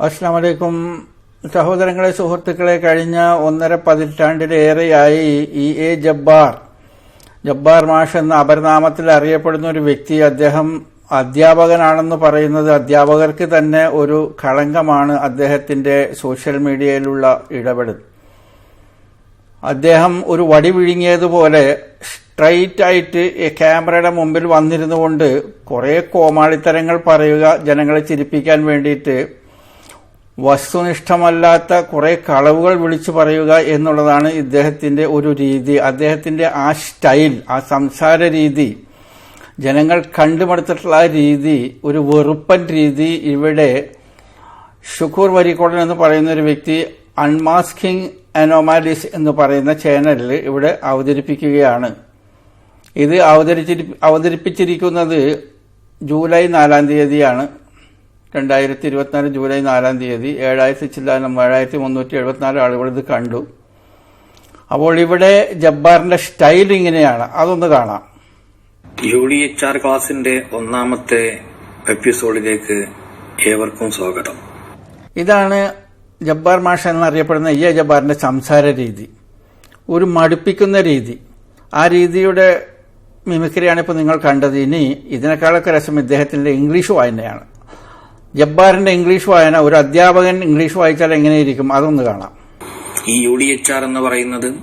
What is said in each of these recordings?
അസ്സാം വലൈക്കും സഹോദരങ്ങളെ സുഹൃത്തുക്കളെ കഴിഞ്ഞ ഒന്നര പതിറ്റാണ്ടിലേറെയായി ഇ. എ. ജബ്ബാർ ജബ്ബാർ മാഷ് എന്ന അപരനാമത്തിൽ അറിയപ്പെടുന്ന ഒരു വ്യക്തി. അദ്ദേഹം അധ്യാപകനാണെന്ന് പറയുന്നത് അധ്യാപകർക്ക് തന്നെ ഒരു കളങ്കമാണ് അദ്ദേഹത്തിന്റെ സോഷ്യൽ മീഡിയയിലുള്ള ഇടപെടൽ. അദ്ദേഹം ഒരു വടി വിഴുങ്ങിയതുപോലെ സ്ട്രൈറ്റ് ആയിട്ട് ക്യാമറയുടെ മുമ്പിൽ വന്നിരുന്നുകൊണ്ട് കുറെ കോമാളിത്തരങ്ങൾ പറയുക ജനങ്ങളെ ചിരിപ്പിക്കാൻ വേണ്ടിയിട്ട് വസ്തുനിഷ്ഠമല്ലാത്ത കുറെ കളവുകൾ വിളിച്ചു പറയുക എന്നുള്ളതാണ് ഇദ്ദേഹത്തിന്റെ ഒരു രീതി. അദ്ദേഹത്തിന്റെ ആ സ്റ്റൈൽ ആ സംസാര രീതി ജനങ്ങൾ കണ്ടുമടുത്തിട്ടുള്ള ആ രീതി ഒരു വെറുപ്പൻ രീതി ഇവിടെ ഷുക്കൂർ വരിക്കോടൻ എന്ന് പറയുന്ന ഒരു വ്യക്തി അൺമാസ്കിംഗ് അനോമാലിസ് എന്ന് പറയുന്ന ചാനലിൽ ഇവിടെ അവതരിപ്പിക്കുകയാണ്. ഇത് അവതരിച്ചിരി അവതരിപ്പിച്ചിരിക്കുന്നത് ജൂലൈ നാലാം തീയതിയാണ്. രണ്ടായിരത്തി ഇരുപത്തിനാല് ജൂലൈ നാലാം തീയതി ഏഴായിരത്തി ചില്ലാനം ഏഴായിരത്തി മുന്നൂറ്റി എഴുപത്തിനാല് ആളുകൾ ഇത് കണ്ടു. അപ്പോൾ ഇവിടെ ജബ്ബാറിന്റെ സ്റ്റൈൽ ഇങ്ങനെയാണ്. അതൊന്ന് കാണാം. യു ഡി എച്ച് ആർ ക്ലാസിന്റെ ഒന്നാമത്തെ എപ്പിസോഡിലേക്ക് ഏവർക്കും സ്വാഗതം. ഇതാണ് ജബ്ബാർ മാഷ എന്നറിയപ്പെടുന്ന ഇ എ ജബ്ബാറിന്റെ സംസാര രീതി. ഒരു മടുപ്പിക്കുന്ന രീതി. ആ രീതിയുടെ മിമിക്രിയാണ് ഇപ്പോൾ നിങ്ങൾ കണ്ടത്. ഇനി ഇതിനേക്കാളൊക്കെ രസം ഇദ്ദേഹത്തിന്റെ ഇംഗ്ലീഷ് വായനയാണ്. ജബ്ബാറിന്റെ ഇംഗ്ലീഷ് വായന ഒരു അധ്യാപകൻ ഇംഗ്ലീഷ് വായിച്ചാൽ എങ്ങനെയിരിക്കും? അതൊന്ന് കാണാം. ഈ യു ഡി എച്ച് ആർ എന്ന് പറയുന്നത്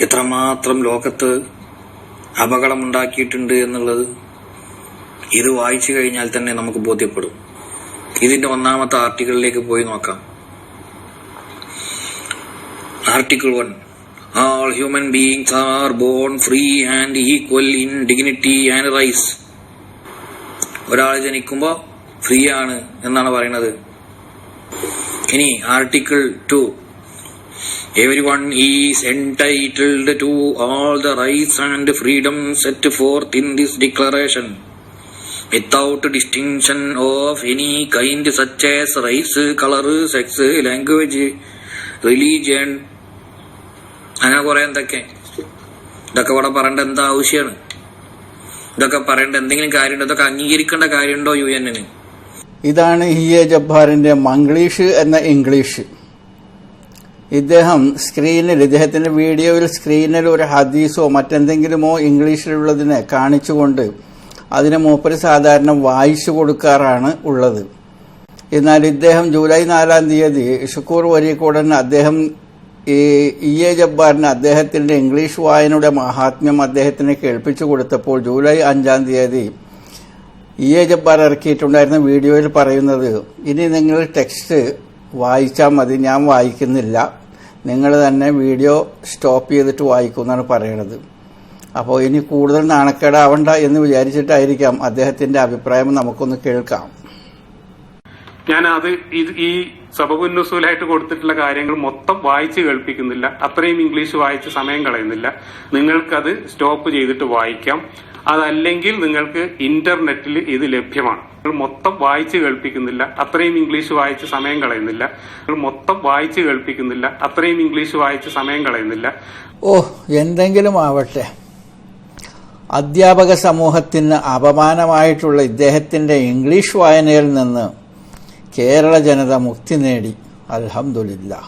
എത്രമാത്രം ലോകത്ത് അപകടമുണ്ടാക്കിയിട്ടുണ്ട് എന്നുള്ളത് ഇത് വായിച്ചു കഴിഞ്ഞാൽ തന്നെ നമുക്ക് ബോധ്യപ്പെടും. ഇതിന്റെ ഒന്നാമത്തെ ആർട്ടിക്കിളിലേക്ക് പോയി നോക്കാം. Article one. All human beings are born free and equal in dignity and rights ഒരാൾ ജനിക്കുമ്പോൾ ഫ്രീ ആണ് എന്നാണ് പറയുന്നത്. ഇനി article two everyone is entitled to all the rights and freedom set forth in this declaration without distinction of any kind such as race colour sex language religion അങ്ങനെ കുറെ എന്തൊക്കെ. ഇതൊക്കെ ഇവിടെ പറയേണ്ട എന്താ ആവശ്യമാണ് ഇതൊക്കെ പറയേണ്ട എന്തെങ്കിലും കാര്യമുണ്ടോ? ഇതൊക്കെ അംഗീകരിക്കേണ്ട കാര്യമുണ്ടോ യു എന്നിന് ഇതാണ് ഹി എ ജബ്ബാറിന്റെ മംഗ്ലീഷ് എന്ന ഇംഗ്ലീഷ്. ഇദ്ദേഹം സ്ക്രീനിൽ ഇദ്ദേഹത്തിന്റെ വീഡിയോയിൽ സ്ക്രീനിൽ ഒരു ഹദീസോ മറ്റെന്തെങ്കിലുമോ ഇംഗ്ലീഷിലുള്ളതിനെ കാണിച്ചുകൊണ്ട് അതിനെ മൂപ്പര് സാധാരണ വായിച്ചു കൊടുക്കാറാണ് ഉള്ളത്. എന്നാൽ ഇദ്ദേഹം ജൂലൈ നാലാം തീയതി ഷുക്കൂർ വരീക്കൂടൻ അദ്ദേഹം ഈ ഇ എ ജബ്ബാറിന് അദ്ദേഹത്തിന്റെ ഇംഗ്ലീഷ് വായനയുടെ മഹാത്മ്യം അദ്ദേഹത്തിന് കേൾപ്പിച്ചു കൊടുത്തപ്പോൾ ജൂലൈ അഞ്ചാം തീയതി ഇ എ ജബ്ബാർ ഇറക്കിയിട്ടുണ്ടായിരുന്ന വീഡിയോയിൽ പറയുന്നത് ഇനി നിങ്ങൾ ടെക്സ്റ്റ് വായിച്ചാൽ മതി ഞാൻ വായിക്കുന്നില്ല. നിങ്ങൾ തന്നെ വീഡിയോ സ്റ്റോപ്പ് ചെയ്തിട്ട് വായിക്കും എന്നാണ് പറയണത്. അപ്പോൾ ഇനി കൂടുതൽ നാണക്കേടാവണ്ട എന്ന് വിചാരിച്ചിട്ടായിരിക്കാം അദ്ദേഹത്തിന്റെ അഭിപ്രായം നമുക്കൊന്ന് കേൾക്കാം. ഞാൻ അത് ഈ സബബുന്നുസൂലായിട്ട് കൊടുത്തിട്ടുള്ള കാര്യങ്ങൾ മൊത്തം വായിച്ച് കേൾപ്പിക്കുന്നില്ല. അത്രയും ഇംഗ്ലീഷ് വായിച്ച് സമയം കളയുന്നില്ല. നിങ്ങൾക്കത് സ്റ്റോപ്പ് ചെയ്തിട്ട് വായിക്കാം. അതല്ലെങ്കിൽ നിങ്ങൾക്ക് ഇന്റർനെറ്റിൽ ഇത് ലഭ്യമാണ്. നിങ്ങൾ മൊത്തം വായിച്ച് കേൾപ്പിക്കുന്നില്ല. അത്രയും ഇംഗ്ലീഷ് വായിച്ച് സമയം കളയുന്നില്ല. നിങ്ങൾ മൊത്തം വായിച്ച് കേൾപ്പിക്കുന്നില്ല. അത്രയും ഇംഗ്ലീഷ് വായിച്ച് സമയം കളയുന്നില്ല. ഓ എന്തെങ്കിലും ആവട്ടെ. അധ്യാപക സമൂഹത്തിന് അപമാനമായിട്ടുള്ള ഇദ്ദേഹത്തിന്റെ ഇംഗ്ലീഷ് വായനയിൽ നിന്ന് കേരള ജനത മുക്തി നേടി. അൽഹംദുലില്ലാ